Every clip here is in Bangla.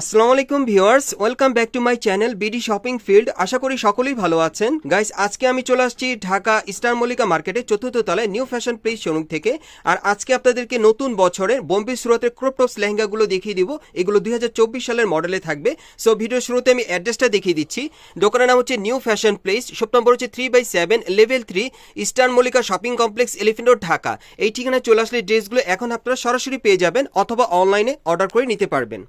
আসসালামু আলাইকুম viewers, welcome back to my channel BD shopping field. আশা করি সকলেই ভালো আছেন। গাইস, আজকে আমি চলে আসছি ঢাকা স্টার মল্লিকা মার্কেটে চতুর্থ তলায় নিউ ফ্যাশন প্লেস শোরুম থেকে। আর আজকে আপনাদেরকে নতুন বছরের বোম্বে সুরতের ক্রপটপস লেহেঙ্গাগুলো দেখিয়ে দিব। এগুলো দুই হাজার চব্বিশ সালের মডেলে থাকবে। সো ভিডিও শুরুতে আমি অ্যাড্রেসটা দেখিয়ে দিচ্ছি। দোকানের নাম হচ্ছে New Fashion Place. Shop number হচ্ছে three by seven, level three star Mallika Shopping Complex, Elephant Road, Dhaka. এই ঠিকানায় চলে আসলে ড্রেসগুলো এখন আপনারা সরাসরি পেয়ে যাবেন অথবা অনলাইনে অর্ডার করে নিতে পারবেন।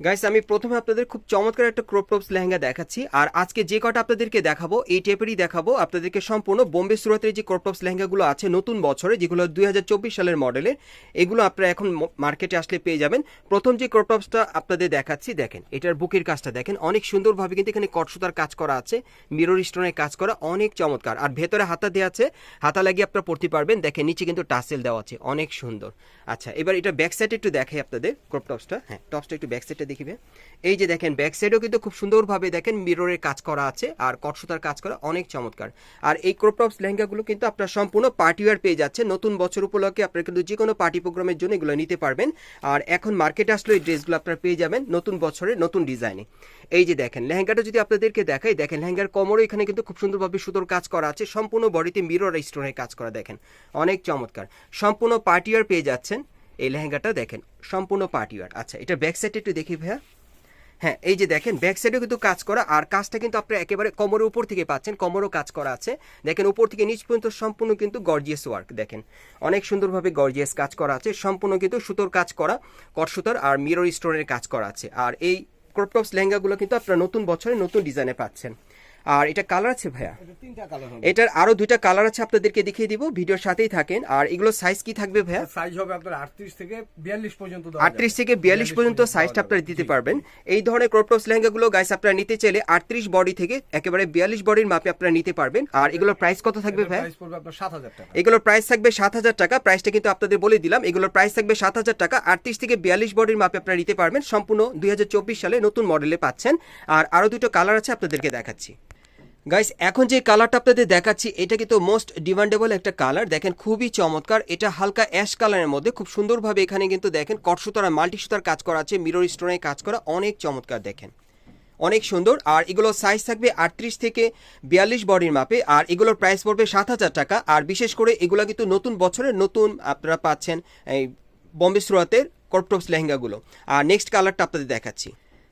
গাইস আমি প্রথমে আপনাদের খুব চমৎকার একটা ক্রপ টপস লেহেঙ্গা দেখাচ্ছি। আর আজকে যে কটা আপনাদেরকে দেখাবো, এই টাইপেরই দেখাবো। আপনাদেরকে সম্পূর্ণ বোম্বে সুরতের যে ক্রপ টপস লেহেঙ্গাগুলো আছে নতুন বছরে, যেগুলো দুই হাজার চব্বিশ সালের মডেলের এগুলো আপনারা এখন মার্কেটে আসলে পেয়ে যাবেন। প্রথম যে ক্রপ টপসটা আপনাদের দেখাচ্ছি, দেখেন, এটার বুকের কাজটা দেখেন। অনেক সুন্দরভাবে কিন্তু এখানে কটসুতার কাজ করা আছে মিরর স্টোনের কাজ করা, অনেক চমৎকার। আর ভেতরে হাতা দেওয়া আছে, হাতা লাগিয়ে আপনারা পড়তে পারবেন। দেখেন, নিচে কিন্তু টাসেল দেওয়া আছে, অনেক সুন্দর। আচ্ছা এবার এটা ব্যাক সাইডে একটু দেখাই আপনাদের ক্রপ টপসটা হ্যাঁ টপসটা একটু ব্যাক সাইডে দেখিবে। এই যে দেখেন ব্যাক সাইডেও কিন্তু খুব সুন্দরভাবে দেখেন মিররের কাজ করা আছে আর কটসুতার কাজ করা অনেক চমৎকার। আর এই ক্রপ টপস লেহেঙ্গাগুলো কিন্তু আপনার সম্পূর্ণ পার্টি ওয়ার পেয়ে যাচ্ছে। নতুন বছর উপলক্ষে আপনারা কিন্তু যে কোনো পার্টি প্রোগ্রামের জন্য এগুলো নিতে পারবেন। আর এখন মার্কেটে আসলে এই ড্রেসগুলো আপনারা পেয়ে যাবেন নতুন বছরের নতুন ডিজাইনে এই যে দেখেন, লেহেঙ্গাটা যদি আপনাদেরকে দেখাই, দেখেন লেহেঙ্গার কোমরও এখানে কিন্তু খুব সুন্দরভাবে সুতোর কাজ করা আছে। সম্পূর্ণ বডিতে মিরর স্টোনের কাজ করা দেখেন। অনেক চমৎকার। সম্পূর্ণ পার্টি ওয়ার পেয়ে যাচ্ছেন। এই লেহেঙ্গাটা দেখেন, সম্পূর্ণ পার্টি ওয়ার আচ্ছা এটা ব্যাক সাইডে একটু দেখি ভাইয়া। হ্যাঁ এই যে দেখেন ব্যাক সাইডেও কিন্তু কাজ করা, আর কাজটা কিন্তু আপনি একেবারে কোমরের উপর থেকে পাচ্ছেন, কোমরও কাজ করা আছে। দেখেন, উপর থেকে নিচ পর্যন্ত সম্পূর্ণ কিন্তু গর্জিয়াস ওয়ার্ক দেখেন। অনেক সুন্দরভাবে গর্জিয়াস কাজ করা আছে, সম্পূর্ণ কিন্তু সুতোর কাজ করা কট সুতোর আর মিরর স্টোনের কাজ করা আছে। আর এই ক্রপটপস লেহেঙ্গাগুলো কিন্তু আপনারা নতুন বছরে নতুন ডিজাইনে পাচ্ছেন। আর এটা কালার আছে ভাইয়া? এটার আরও দুইটা কালার আছে আপনাদেরকে দেখিয়ে দিব ভিডিওর সাথেই থাকেন। আর এগুলো সাইজ কি থাকবে ভাইয়া? সাইজ হবে আপনার আটত্রিশ থেকে বিয়াল্লিশ পর্যন্ত দেওয়া আটত্রিশ যাবে। থেকে বিয়াল্লিশ পর্যন্ত সাইজটা আপনারা দিতে পারবেন। এই ধরনের ক্রপটপস লেহেঙ্গাগুলো গাইস আপনারা নিতে চাইলে আটত্রিশ বডি থেকে একেবারে বিয়াল্লিশ বডির মাপে আপনারা নিতে পারবেন। আর এগুলোর প্রাইস কত থাকবে ভাইয়া? প্রাইস পড়বে আপনার সাত হাজার টাকা। এগুলোর প্রাইস থাকবে সাত হাজার টাকা। প্রাইসটা কিন্তু আপনাদের বলে দিলাম। এগুলোর প্রাইস থাকবে সাত হাজার টাকা। আটত্রিশ থেকে বিয়াল্লিশ বডির মাপে আপনারা নিতে পারবেন। সম্পূর্ণ দুই হাজার চব্বিশ সালে নতুন মডেলে পাচ্ছেন। আর আরও দুটো কালার আছে আপনাদেরকে দেখাচ্ছি। গাইস এখন যে কালারটা আপনাদের দেখাচ্ছি, এটা কিন্তু মোস্ট ডিমান্ডেবল একটা কালার দেখেন, খুবই চমৎকার। এটা হালকা অ্যাশ কালারের মধ্যে। খুব সুন্দরভাবে এখানে কিন্তু দেখেন কটসুতার আর মাল্টি সুতার কাজ করা আছে। মিরর স্টোনের কাজ করা অনেক চমৎকার, দেখেন। অনেক সুন্দর। আর এগুলো সাইজ থাকবে আটত্রিশ থেকে বিয়াল্লিশ বডির মাপে। আর এগুলোর প্রাইস পড়বে সাত হাজার টাকা। আর বিশেষ করে এগুলো কিন্তু নতুন বছরের নতুন আপনারা পাচ্ছেন এই বম্বে সুরাতের কটটপস লেহেঙ্গাগুলো। আর নেক্সট কালারটা আপনাদের দেখাচ্ছি।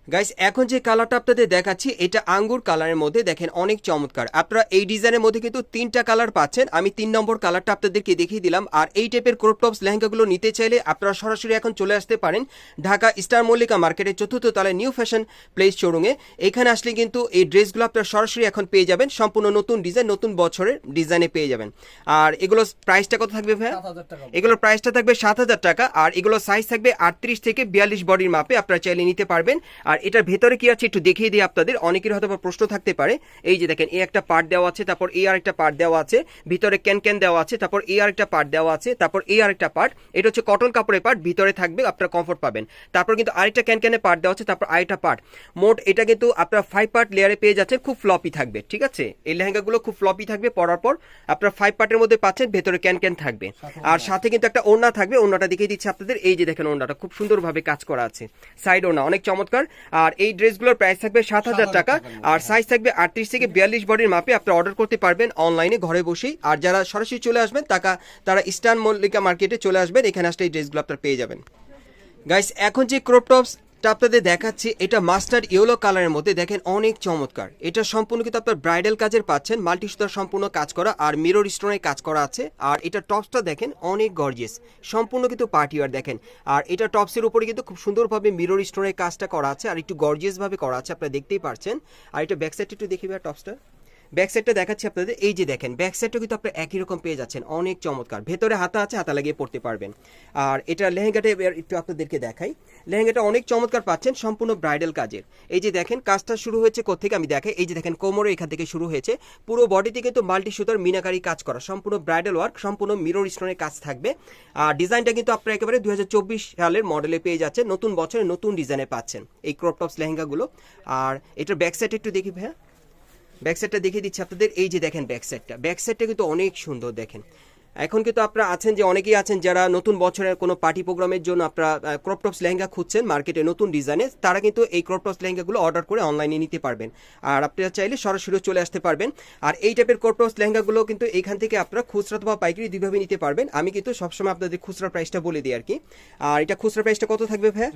গাইস এখন যে কালারটা আপনাদের দেখাচ্ছি এটা আঙ্গুর কালারের মধ্যে দেখেন অনেক চমৎকার। আপনারা এই ডিজাইনের মধ্যে কিন্তু তিনটা কালার পাচ্ছেন। আমি তিন নম্বর কালারটা আপনাদেরকে দেখিয়ে দিলাম। আর এই টাইপের ক্রপটপস লেহেঙ্গাগুলো নিতে চাইলে আপনারা সরাসরি এখন চলে আসতে পারেন ঢাকা স্টার মল্লিকা মার্কেটের চতুর্থ তলায় নিউ ফ্যাশন প্লেস শোরুমে এখানে আসলে কিন্তু এই ড্রেসগুলো আপনারা সরাসরি এখন পেয়ে যাবেন। সম্পূর্ণ নতুন ডিজাইন নতুন বছরের ডিজাইনে পেয়ে যাবেন। আর এগুলো প্রাইসটা কত থাকবে টাকা। এগুলোর প্রাইসটা থাকবে সাত হাজার টাকা। আর এগুলো সাইজ থাকবে আটত্রিশ থেকে বিয়াল্লিশ বডির মাপে আপনারা চাইলে নিতে পারবেন। আর এটার ভেতরে কি আছে একটু দেখিয়ে দিই আপনাদের। অনেকের হয়তো প্রশ্ন থাকতে পারে। এই যে দেখেন এ একটা পার্ট দেওয়া আছে তারপর এ আর একটা পার্ট দেওয়া আছে ভিতরে ক্যান ক্যান দেওয়া আছে তারপর এ আর একটা পার্ট দেওয়া আছে তারপর এ আর একটা পার্ট এটা হচ্ছে কটন কাপড়ের পার্ট ভিতরে থাকবে আপনারা কমফোর্ট পাবেন। তারপর কিন্তু আরেকটা ক্যান ক্যানের পার্ট দেওয়া আছে তারপর আরেকটা পার্ট মোট এটা কিন্তু আপনারা ফাইভ পার্ট লেয়ারে পেয়ে যাচ্ছেন খুব ফ্লপি থাকবে ঠিক আছে? এই লেহেঙ্গাগুলো খুব ফ্লপি থাকবে পরার পর আপনারা ফাইভ পার্টের মধ্যে পাচ্ছেন ভেতরে ক্যান ক্যান থাকবে। আর সাথে কিন্তু একটা ওড়না থাকবে ওড়নাটা দেখিয়ে দিচ্ছে আপনাদের। এই যে দেখেন ওড়নাটা খুব সুন্দরভাবে কাজ করা আছে। সাইড ওড়না অনেক চমৎকার। আর এই ড্রেসগুলোর প্রাইস থাকবে সাত হাজার টাকা। আর সাইজ থাকবে আটত্রিশ থেকে বিয়াল্লিশ বডির মাপে আপনি অর্ডার করতে পারবেন অনলাইনে ঘরে বসেই। আর যারা সরাসরি চলে আসবেন টাকা তারা ইস্টার্ন মল্লিকা মার্কেটে চলে আসবেন। এখানে আসলে এই ড্রেসগুলো আপনারা পেয়ে যাবেন। গাইস এখন যে ক্রপ টপসটা আপনাদের দেখাচ্ছি, এটা মাস্টার ইয়েলো কালারের মধ্যে, দেখেন অনেক চমৎকার। এটা সম্পূর্ণ কিন্তু আপনার ব্রাইডাল কাজের পাচ্ছেন মাল্টি সুতার সম্পূর্ণ কাজ করা, আর মিরর স্টোনের কাজ করা আছে, আর এটা টপসটা দেখেন অনেক গর্জিয়াস। সম্পূর্ণ কিন্তু পার্টি ওয়ার দেখেন, আর এটা টপসের উপরে কিন্তু খুব সুন্দরভাবে মিরর স্টোনের কাজটা করা আছে, আর একটু গর্জিয়াস ভাবে করা আছে, আপনারা দেখতেই পারছেন। আর এটা ব্যাক সাইড একটু দেখি টপসটা। ব্যাক সাইডটা দেখাচ্ছি আপনাদের। এই যে দেখেন ব্যাক সাইডটা কিন্তু আপনারা একই রকম পেয়ে যাচ্ছেন। অনেক চমৎকার। ভেতরে হাতা আছে, হাতা লাগিয়ে পড়তে পারবেন। আর এটা লেহেঙ্গাটা এবার একটু আপনাদেরকে দেখাই। লেহেঙ্গাটা অনেক চমৎকার পাচ্ছেন, সম্পূর্ণ ব্রাইডাল কাজের। এই যে দেখেন, কাজটা শুরু হয়েছে কোথেকে আমি দেখাই। এই যে দেখেন, কোমরে এখান থেকে শুরু হয়েছে। পুরো বডিতে কিন্তু মাল্টি সুতার মিনাকারি কাজ করা। সম্পূর্ণ ব্রাইডাল ওয়ার্ক সম্পূর্ণ মিরর স্টোনের কাজ থাকবে। আর ডিজাইনটা কিন্তু আপনারা একেবারে দু হাজার চব্বিশ সালের মডেলে পেয়ে যাচ্ছেন। নতুন বছরে নতুন ডিজাইনে পাচ্ছেন এই ক্রপ টপস লেহেঙ্গাগুলো। আর এটার ব্যাক সাইড একটু দেখি ভাইয়া। ব্যাক সাইডটা দেখিয়ে দিচ্ছি। আপনাদের এই যে দেখেন ব্যাক সাইডটা ব্যাক সাইডটা কিন্তু অনেক সুন্দর দেখেন। এখন কিন্তু আপনারা আছেন যে অনেকেই আছেন যারা নতুন বছরের কোনো পার্টি প্রোগ্রামের জন্য আপনারা ক্রপটপস লেহেঙ্গা খুঁজছেন মার্কেটে নতুন ডিজাইনে তারা কিন্তু এই ক্রপটপস লেহেঙ্গাগুলো অর্ডার করে অনলাইনে নিতে পারবেন। আর আপনারা চাইলে সরাসরি চলে আসতে পারবেন। আর এই টাইপের ক্রপ টপস লেহেঙ্গাগুলো কিন্তু এখান থেকে আপনারা খুচরা অথবা পাইকারি দুইভাবে নিতে পারবেন। আমি কিন্তু সবসময় আপনাদের খুচরা প্রাইসটা বলে দিই আর কি। আর এটা খুচরা প্রাইসটা কত থাকবে হাজার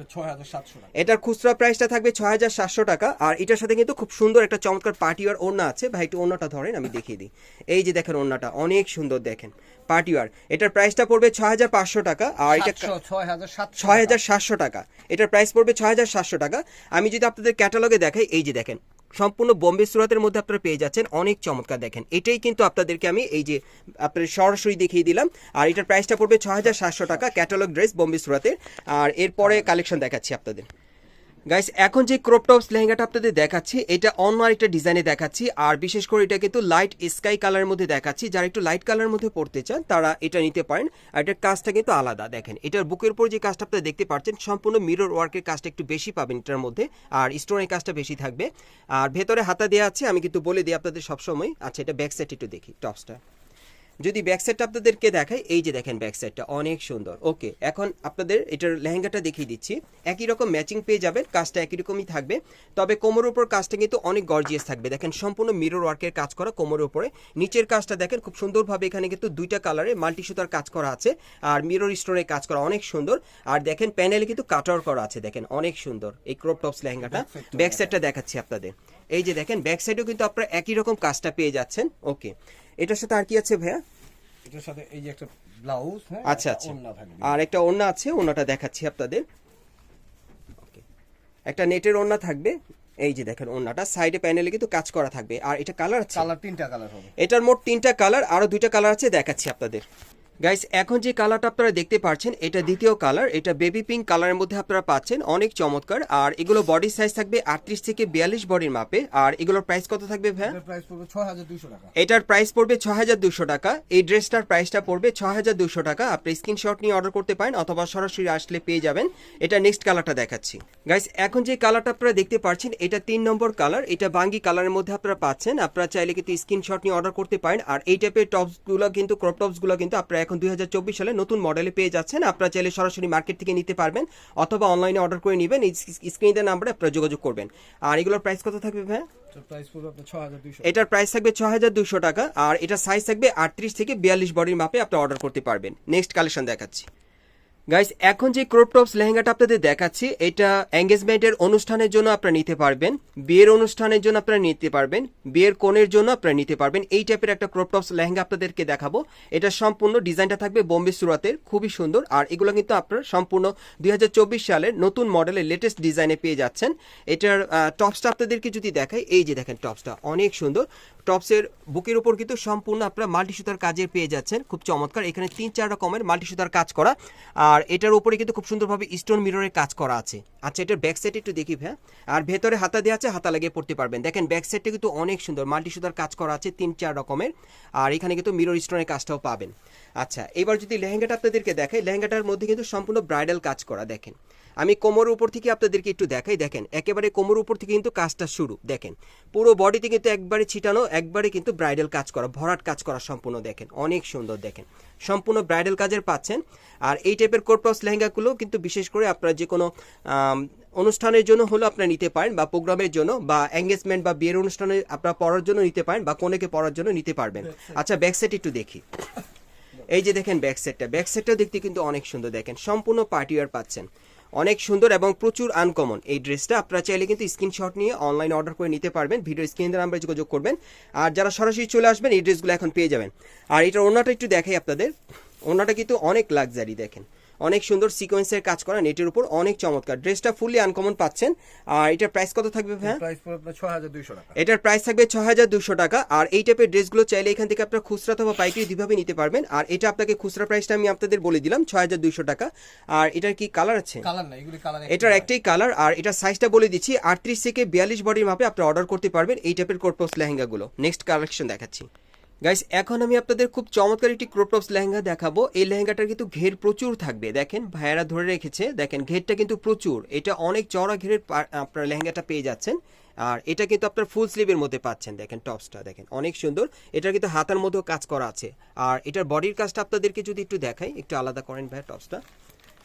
এটার খুচরা প্রাইসটা থাকবে ছয় হাজার সাতশো টাকা। আর এটার সাথে কিন্তু খুব সুন্দর একটা চমৎকার পার্টি আর ওড়না আছে। ভাই একটু ওড়নাটা ধরেন আমি দেখিয়ে দিই। এই যে দেখেন ওড়নাটা অনেক সুন্দর দেখেন। পার্টিওয়ার এটার প্রাইসটা পড়বে ছয় হাজার পাঁচশো টাকা আর এটা ছয় হাজার সাতশো টাকা। এটার প্রাইস পড়বে ছয় হাজার সাতশো টাকা। আমি যদি আপনাদের ক্যাটালগে দেখাই এই যে দেখেন সম্পূর্ণ বোম্বে সুরাতের মধ্যে আপনারা পেয়ে যাচ্ছেন অনেক চমৎকার দেখেন। এটাই কিন্তু আপনাদেরকে আমি এই যে আপনাদের সরাসরি দেখিয়ে দিলাম। আর এটার প্রাইসটা পড়বে ছয় হাজার সাতশো টাকা ক্যাটালগ ড্রেস বোম্বে সুরাতের। আর এরপরে কালেকশন দেখাচ্ছি আপনাদের। গাইস এখন যে ক্রপ টপস লেহেঙ্গাটা আপনাদের দেখাচ্ছি, এটা অন্য আরেকটা ডিজাইনে দেখাচ্ছি, আর বিশেষ করে এটা কিন্তু লাইট স্কাই কালারের মধ্যে দেখাচ্ছি। যারা একটু লাইট কালারের মধ্যে পড়তে চান, তারা এটা নিতে পারেন। আর এটার কাজটা কিন্তু আলাদা, দেখেন। এটার বুকের উপর যে কাজটা আপনারা দেখতে পাচ্ছেন, সম্পূর্ণ মিরর ওয়ার্কের কাজটা একটু বেশি পাবেন এটার মধ্যে, আর স্টোনের কাজটা বেশি থাকবে। আর ভেতরে হাতা দেওয়া আছে, আমি কিন্তু বলে দিই আপনাদের সবসময়। আচ্ছা এটা ব্যাক সাইড একটু দেখি টপসটা যদি ব্যাক সাইডটা আপনাদেরকে দেখাই এই যে দেখেন ব্যাক সাইডটা অনেক সুন্দর। ওকে এখন আপনাদের এটার লেহেঙ্গাটা দেখিয়ে দিচ্ছি। একই রকম ম্যাচিং পেয়ে যাবেন কাজটা একই রকমই থাকবে। তবে কোমরের উপর কাজটা কিন্তু অনেক গর্জিয়াস থাকবে। দেখেন সম্পূর্ণ মিরর ওয়ার্কের কাজ করা কোমরের উপরে। নিচের কাজটা দেখেন খুব সুন্দরভাবে এখানে কিন্তু দুইটা কালারে মাল্টি সুতার কাজ করা আছে। আর মিরর স্টোনের কাজ করা অনেক সুন্দর। আর দেখেন প্যানেলে কিন্তু কাটার করা আছে দেখেন অনেক সুন্দর এই ক্রপ টপস লেহেঙ্গাটা। ব্যাক সাইডটা দেখাচ্ছি আপনাদের। এই যে দেখেন ব্যাক সাইডেও কিন্তু আপনারা একই রকম কাজটা পেয়ে যাচ্ছেন। ওকে এটার সাথে আর কি আছে ভাইয়া? এটার সাথে এই যে একটা ব্লাউজ হ্যাঁ আচ্ছা আচ্ছা। আর একটা ওড়না আছে ওড়নাটা দেখাচ্ছি আপনাদের. একটা নেটের ওড়না থাকবে। এই যে দেখেন ওড়নাটা সাইডে প্যানেলে কিন্তু কাজ করা থাকবে। আর এটা কালার আছে? কালার তিনটা কালার হবে। এটার মোট তিনটা কালার আরও দুইটা কালার আছে দেখাচ্ছি আপনাদের। গাইস এখন যে কালারটা আপনারা দেখতে পাচ্ছেন এটা দ্বিতীয় কালার। এটা বেবি পিঙ্ক কালারের মধ্যে আপনারা পাচ্ছেন অনেক চমৎকার। আর এগুলো বডি সাইজ থাকবে আটত্রিশ থেকে বিয়াল্লিশ বডির মাপে। আর এগুলোর প্রাইস কত থাকবে হাজার এটার প্রাইস পড়বে ছ হাজার দুশো টাকা। এই ড্রেসটার প্রাইসটা পড়বে ছ হাজার দুশো টাকা। আপনি স্ক্রিনশট নিয়ে অর্ডার করতে পারেন অথবা সরাসরি আসলে পেয়ে যাবেন। এটা নেক্সট কালারটা দেখাচ্ছি। গাইস এখন যে কালারটা আপনারা দেখতে পাচ্ছেন এটা তিন নম্বর কালার। এটা বাঙ্গি কালারের মধ্যে আপনারা পাচ্ছেন। আপনারা চাইলে কিন্তু স্ক্রিনশট নিয়ে অর্ডার করতে পারেন। আর এই টাইপের টপসগুলো কিন্তু ক্রপ টপসগুলো কিন্তু আপনারা এখন দুই হাজার চব্বিশ সালে নতুন মডেলে পেয়ে যাচ্ছেন। আপনারা চাইলে সরাসরি মার্কেট থেকে নিতে পারবেন অথবা অনলাইনে অর্ডার করে নেবেন। স্ক্রিনে স্ক্রিনের নাম্বারে আপনারা যোগাযোগ করবেন। আর এগুলোর প্রাইস কত থাকবে ভাই এটার প্রাইস এটার থাকবে ছ হাজার দুশো টাকা। আর এটা সাইজ থাকবে আটত্রিশ থেকে বিয়াল্লিশ বডির মাপে আপনি অর্ডার করতে পারবেন। নেক্সট কালেকশন দেখাচ্ছি। গাইস এখন যে ক্রপ টপস লেহেঙ্গাটা আপনাদের দেখাচ্ছি, এটা এঙ্গেজমেন্টের অনুষ্ঠানের জন্য আপনারা নিতে পারবেন, বিয়ের অনুষ্ঠানের জন্য আপনারা নিতে পারবেন, বিয়ের কোণের জন্য আপনারা নিতে পারবেন, এই টাইপের একটা ক্রপ টপস লেহেঙ্গা আপনাদেরকে দেখাবো। এটা সম্পূর্ণ ডিজাইনটা থাকবে বোম্বে সুরাতের, খুবই সুন্দর, আর এগুলো কিন্তু আপনারা সম্পূর্ণ দুই হাজার চব্বিশ সালের নতুন মডেলের লেটেস্ট ডিজাইনে পেয়ে যাচ্ছেন। এটার টপসটা আপনাদেরকে যদি দেখাই, এই যে দেখেন টপসটা অনেক সুন্দর। টপসের বুকের উপর কিন্তু সম্পূর্ণ আপনারা মাল্টি সুতার কাজের পেয়ে যাচ্ছেন। খুব চমৎকার। এখানে তিন, চার রকমের মাল্টি সুতার কাজ করা। আর এটার উপরে কিন্তু খুব সুন্দরভাবে স্টোন মিররের কাজ করা আছে। আচ্ছা এটার ব্যাক সাইড একটু দেখি ভাই আর ভেতরে হাতা দেওয়া আছে, হাতা লাগিয়ে পড়তে পারবেন। দেখেন ব্যাক সাইডটা কিন্তু অনেক সুন্দর। মাল্টি সুতার কাজ করা আছে, তিন, চার রকমের। আর এখানে কিন্তু মিরর স্টোনের কাজটাও পাবেন। আচ্ছা এবার যদি লেহেঙ্গাটা আপনাদেরকে দেখাই, লেহেঙ্গাটার মধ্যে কিন্তু সম্পূর্ণ ব্রাইডাল কাজ করা, দেখেন। আমি কোমর উপর থেকে আপনাদেরকে একটু দেখাই দেখেন একেবারে কোমর উপর থেকে কিন্তু কাজটা শুরু দেখেন। পুরো বডিতে কিন্তু একবারে ছিটানো একবারে কিন্তু ব্রাইডাল কাজ করা ভরাট কাজ করা সম্পূর্ণ দেখেন অনেক সুন্দর দেখেন। সম্পূর্ণ ব্রাইডাল কাজের পাচ্ছেন আর এই টাইপের কোর্টপস লেহেঙ্গাগুলো কিন্তু বিশেষ করে আপনারা যে কোনো অনুষ্ঠানের জন্য হলো আপনারা নিতে পারেন বা প্রোগ্রামের জন্য বা এঙ্গেজমেন্ট বা বিয়ের অনুষ্ঠানে আপনারা পড়ার জন্য নিতে পারেন বা কোনেকে পড়ার জন্য নিতে পারবেন। আচ্ছা ব্যাক সাইড একটু দেখি। এই যে দেখেন ব্যাক সেটটা ব্যাক সেটটাও দেখতে কিন্তু অনেক সুন্দর দেখেন সম্পূর্ণ পার্টিওয়ার পাচ্ছেন। অনেক সুন্দর এবং প্রচুর আনকমন এই ড্রেসটা আপনারা চাইলে কিন্তু স্ক্রিনশট নিয়ে অনলাইন অর্ডার করে নিতে পারবেন। ভিডিও স্ক্রিনের নাম্বারে যোগাযোগ করবেন। আর যারা সরাসরি চলে আসবেন, এই ড্রেসগুলো এখন পেয়ে যাবেন। আর এটার ওনাটা একটু দেখাই আপনাদের। ওনাটা কিন্তু অনেক লাক্সারি দেখেন। অনেক সুন্দর সিকোয়েন্সের কাজ করা নেটের উপর অনেক চমৎকার। ড্রেসটা ফুললি আনকমন পাচ্ছেন। আর এটার প্রাইস কত থাকবে টাকা। এটার প্রাইস থাকবে ছ হাজার দুশো টাকা। আর এই টাইপের ড্রেসগুলো চাইলে এখান থেকে আপনার খুচরা অথবা পাইকারি দুইভাবে নিতে পারবেন। আর এটা আপনাকে খুচরা প্রাইসটা আমি আপনাদের বলে দিলাম ছ হাজার দুশো টাকা। আর এটার কি কালার আছে? কালার না এগুলি কালার এটার একটাই কালার আর এটার সাইজটা বলে দিচ্ছি আটত্রিশ থেকে বিয়াল্লিশ বডির মাপে আপনি অর্ডার করতে পারবেন এই টাইপের কোটপোস লেহেঙ্গাগুলো। নেক্সট কালেকশন দেখাচ্ছি। গাইস এখন আমি আপনাদের খুব চমৎকার একটি ক্রোপটপস লেহেঙ্গা দেখাবো। এই লেহেঙ্গাটার কিন্তু ঘের প্রচুর থাকবে। দেখেন, ভাইয়ারা ধরে রেখেছে। দেখেন, ঘেরটা কিন্তু প্রচুর। এটা অনেক চড়া ঘেরের আপনার লেহেঙ্গাটা পেয়ে যাচ্ছেন। আর এটা কিন্তু আপনার ফুল স্লিভের মধ্যে পাচ্ছেন। দেখেন টপসটা দেখেন, অনেক সুন্দর। এটার কিন্তু হাতার মধ্যেও কাজ করা আছে। আর এটার বডির কাজটা আপনাদেরকে যদি একটু দেখাই, একটু আলাদা করেন ভাইয়া টপসটা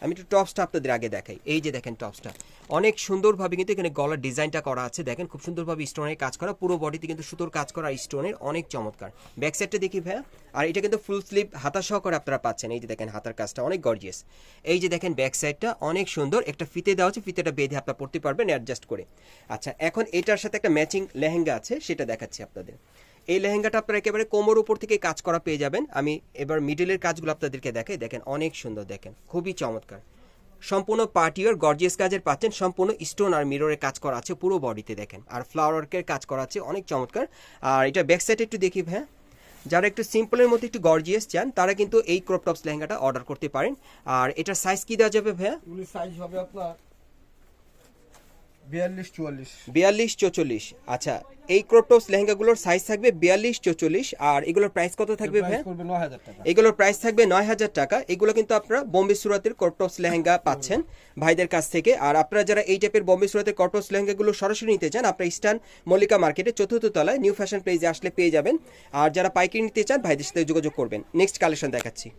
আমি একটু টপসটা আপনাদের আগে দেখাই। এই যে দেখেন টপসটা অনেক সুন্দরভাবে কিন্তু এখানে গলার ডিজাইনটা করা আছে। দেখেন খুব সুন্দরভাবে স্টোনের কাজ করা। পুরো বডিতে কিন্তু সুতোর কাজ করা স্টোনের অনেক চমৎকার। ব্যাক সাইডটা দেখি ভাইয়া। আর এটা কিন্তু ফুল স্লিভ হাতা সহকারে আপনারা পাচ্ছেন। এই যে দেখেন হাতার কাজটা অনেক গর্জিয়াস এই যে দেখেন ব্যাক সাইডটা অনেক সুন্দর। একটা ফিতে দেওয়া আছে। ফিতেটা বেঁধে আপনারা পড়তে পারবেন অ্যাডজাস্ট করে। আচ্ছা এখন এটার সাথে একটা ম্যাচিং লেহেঙ্গা আছে, সেটা দেখাচ্ছি আপনাদের। এই লেহেঙ্গাটা আপনারা একেবারে কোমর উপর থেকে কাজ করা পেয়ে যাবেন। আমি এবার মিডলের কাজগুলো আপনাদেরকে দেখাই। দেখেন, অনেক সুন্দর দেখেন। খুবই চমৎকার। সম্পূর্ণ পার্টিওর গর্জিয়াস কাজের পাচ্ছেন। সম্পূর্ণ স্টোন আর মিররের কাজ করা আছে পুরো বডিতে দেখেন। আর ফ্লাওয়ার ওয়ার্কের কাজ করা আছে, অনেক চমৎকার। আর এটা ব্যাক সাইডে একটু দেখি, ভাইয়া। যারা একটু সিম্পলের মধ্যে একটু গর্জিয়াস চান, তারা কিন্তু এই ক্রপ টপস লেহেঙ্গাটা অর্ডার করতে পারেন। আর এটার সাইজ কি দেওয়া যাবে, ভাইয়া? সাইজ হবে আপনার বিয়াল্লিশ চৌচল্লিশ। আচ্ছা এই ক্রপ টপস লেহেঙ্গাগুলোর সাইজ থাকবে বিয়াল্লিশ চৌচল্লিশ। আর এগুলোর প্রাইস কত থাকবে ভাইয়া? এগুলোর প্রাইস থাকবে নয় হাজার টাকা। এগুলো কিন্তু আপনারা বোম্বে সুরাতের কর্টপস লেহেঙ্গা পাচ্ছেন ভাইদের কাছ থেকে। আর আপনারা যারা এই টাইপের বোম্বে সুরাতের কর্টপস লেহেঙ্গাগুলো সরাসরি নিতে চান আপনারা ইস্টার্ন মল্লিকা মার্কেটে চতুর্থ তলায় নিউ ফ্যাশন প্লেজে আসলে পেয়ে যাবেন। আর যারা পাইকারি নিতে চান ভাইদের সাথে যোগাযোগ করবেন। নেক্সট কালেকশন দেখাচ্ছি।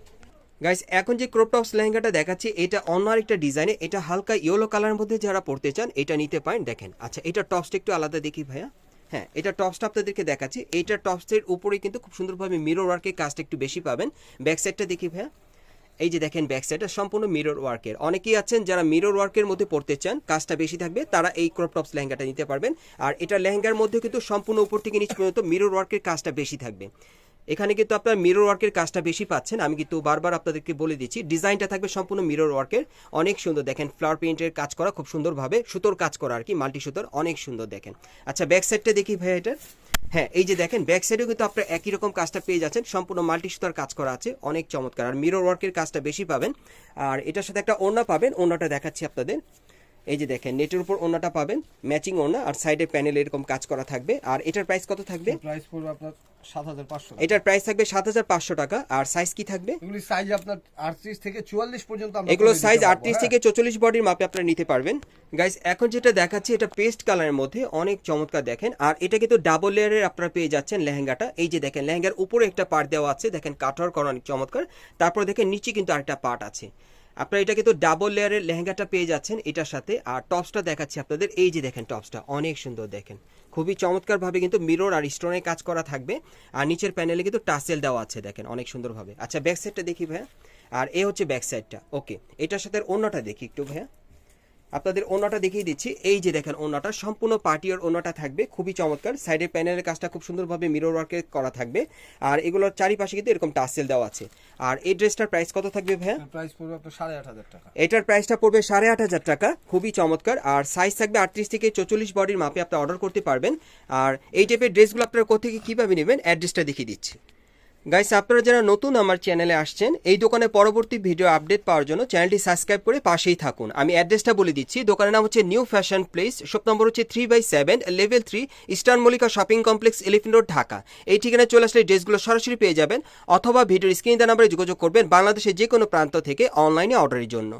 গাইস এখন যে ক্রপ টপস লেহেঙ্গাটা দেখাচ্ছি, এটা অন্য আরেকটা ডিজাইনে এটা হালকা ইয়েলো কালারের মধ্যে যারা পড়তে চান, এটা নিতে পারেন। দেখেন আচ্ছা এটা টপসটা একটু আলাদা দেখি ভাইয়া। হ্যাঁ এটা টপসটা আপনাদেরকে দেখাচ্ছি। এইটা টপসের উপরে কিন্তু খুব সুন্দরভাবে মিরর ওয়ার্কের কাজটা একটু বেশি পাবেন। ব্যাক সাইডটা দেখি ভাইয়া। এই যে দেখেন ব্যাক সাইডটা সম্পূর্ণ মিরর ওয়ার্কের অনেকেই আছেন যারা মিরর ওয়ার্কের মধ্যে পড়তে চান, কাজটা বেশি থাকবে, তারা এই ক্রপ টপস লেহেঙ্গাটা নিতে পারবেন। আর এটা লেহেঙ্গার মধ্যে কিন্তু সম্পূর্ণ উপর থেকে নিচ পর্যন্ত মিরর ওয়ার্কের কাজটা বেশি থাকবে। এখানে কিন্তু আপনার মিরর ওয়ার্কের কাজটা বেশি পাচ্ছেন। আমি কিন্তু বারবার আপনাদেরকে বলে দিচ্ছি, ডিজাইনটা থাকবে সম্পূর্ণ মিরর ওয়ার্কের অনেক সুন্দর দেখেন ফ্লাওয়ার প্রিন্টের কাজ করা খুব সুন্দরভাবে, সুতোর কাজ করা আর কি মাল্টি সুতোর, অনেক সুন্দর দেখেন। আচ্ছা ব্যাক সাইডটা দেখি ভাই এটার হ্যাঁ এই যে দেখেন ব্যাক সাইডেও কিন্তু আপনার একই রকম কাজটা পেয়ে যাচ্ছেন, সম্পূর্ণ মাল্টি সুতার কাজ করা আছে, অনেক চমৎকার। আর মিরর ওয়ার্কের কাজটা বেশি পাবেন, আর এটার সাথে একটা ওড়না পাবেন, ওড়নাটা দেখাচ্ছি আপনাদের। এই যে দেখেন নেটের উপর ওড়নাটা পাবেন ম্যাচিং ওড়না আর সাইডে প্যানেল এরকম কাজ করা থাকবে। আর এটার প্রাইস কত থাকবে? প্রাইস পড়বে আপনার সাত হাজার পাঁচশো এটার প্রাইস থাকবে সাত হাজার পাঁচশো টাকা আর সাইজ কি থাকবে? এগুলি সাইজ আপনার আটত্রিশ থেকে চুয়াল্লিশ পর্যন্ত আমরা এগুলো সাইজ আটত্রিশ হ্যাঁ। থেকে চৌচল্লিশ বডির মাপে আপনারা নিতে পারবেন। গাইস এখন যেটা দেখাচ্ছি এটা পেস্ট কালারের মধ্যে অনেক চমৎকার দেখেন। আর এটা কিন্তু ডাবল লেয়ারের আপনারা পেয়ে যাচ্ছেন লেহেঙ্গাটা। এই যে দেখেন লেহেঙ্গার উপরে একটা পার্ট দেওয়া আছে। দেখেন কাঠর করা অনেক চমৎকার। তারপর দেখেন নিচে কিন্তু আরেকটা পার্ট আছে। আপনারা এটা কিন্তু ডাবল লেয়ারের লেহেঙ্গাটা পেয়ে যাচ্ছেন এটার সাথে। আর টপসটা দেখাচ্ছি আপনাদের। এই যে দেখেন টপসটা অনেক সুন্দর দেখেন। খুবই চমৎকারভাবে কিন্তু মিরর আর স্টোনের কাজ করা থাকবে। আর নিচের প্যানেলে কিন্তু টাসেল দেওয়া আছে দেখেন, অনেক সুন্দরভাবে। আচ্ছা ব্যাক সাইডটা দেখি ভাইয়া। আর এ হচ্ছে ব্যাক সাইডটা ওকে এটার সাথে অন্যটা দেখি একটু ভাইয়া। আপনাদের ওনাটা দেখিয়ে দিচ্ছি। এই যে দেখেন ওনাটা সম্পূর্ণ পার্টি পার্টিয়ার ওনাটা থাকবে খুবই চমৎকার। সাইডের প্যানেলের কাজটা খুব সুন্দরভাবে মিরর ওয়ার্কে করা থাকবে। আর এগুলোর চারিপাশে কিন্তু এরকম টাসেল দেওয়া আছে। আর এই ড্রেসটার প্রাইস কত থাকবে ভাইয়া? প্রাইস পড়বে আপনার সাড়ে আট হাজার টাকা। এটার প্রাইসটা পড়বে সাড়ে আট হাজার টাকা খুবই চমৎকার। আর সাইজ থাকবে আটত্রিশ থেকে চৌচল্লিশ বডির মাপে আপনি অর্ডার করতে পারবেন। আর এই টাইপের ড্রেসগুলো আপনারা কোথেকে কীভাবে নেবেন অ্যাড্রেসটা দেখিয়ে দিচ্ছি। গাইস আপনারা যারা নতুন আমার চ্যানেলে আসছেন, এই দোকানে পরবর্তী ভিডিও আপডেট পাওয়ার জন্য চ্যানেলটি সাবস্ক্রাইব করে পাশেই থাকুন। আমি অ্যাড্রেসটা বলে দিচ্ছি। দোকানের নাম হচ্ছে New Fashion Place shop number হচ্ছে three by seven level three eastern Mallika Shopping Complex Elephant Road Dhaka এই ঠিকানায় চলে আসলে ড্রেসগুলো সরাসরি পেয়ে যাবেন, অথবা ভিডিওর স্ক্রিন নাম্বারে যোগাযোগ করবেন বাংলাদেশের যে কোনো প্রান্ত থেকে অনলাইনে অর্ডারের জন্য।